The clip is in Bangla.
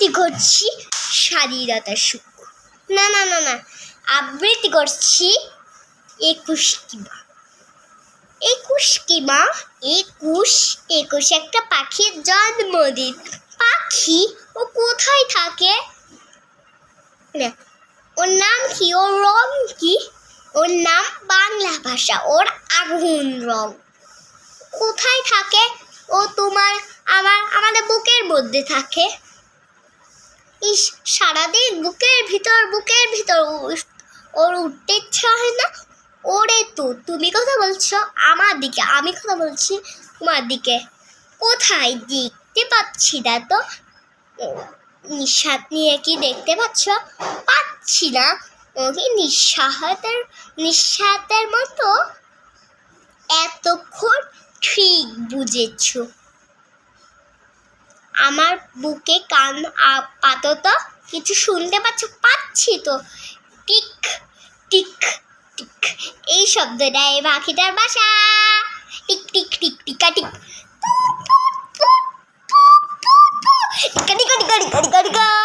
আবৃত্তি করছি স্বাধীনতার সুখ। না না না না, আবৃত্তি করছি একুশ কিমা। একুশ কিমা, একুশ একুশ একটা পাখির জন্মদিন। পাখি ও কোথায় থাকে? না, ওর নাম কি? ওর রং কি? ওর নাম বাংলা ভাষা, ওর আগুন রং। কোথায় থাকে? ও তোমার, আমার, আমাদের বুকের মধ্যে থাকে। ইস, সারাদিন বুকের ভিতর বুকের ভিতর ওর উঠতে ইচ্ছা হয় না। ওরে তো, তুমি কথা বলছো আমার দিকে, আমি কথা বলছি তোমার দিকে। কোথায় দেখতে পাচ্ছি না তো? নিঃশ্বাস নিয়ে কি দেখতে পাচ্ছ? পাচ্ছি না। ওকে নিঃশ্বাসের নিঃশ্বাসের মতো? এতক্ষণ ঠিক বুঝেছ। আমার বুকে কান আপাতত কিছু শুনতে পাচ্ছ, পাচ্ছি তো। টিক টিক টিক। এই শব্দটা এই পাখিটার বাসা। টিক টিক, টিকা টিক টিকা টিকা টিকা টিকা টিকা টিকা।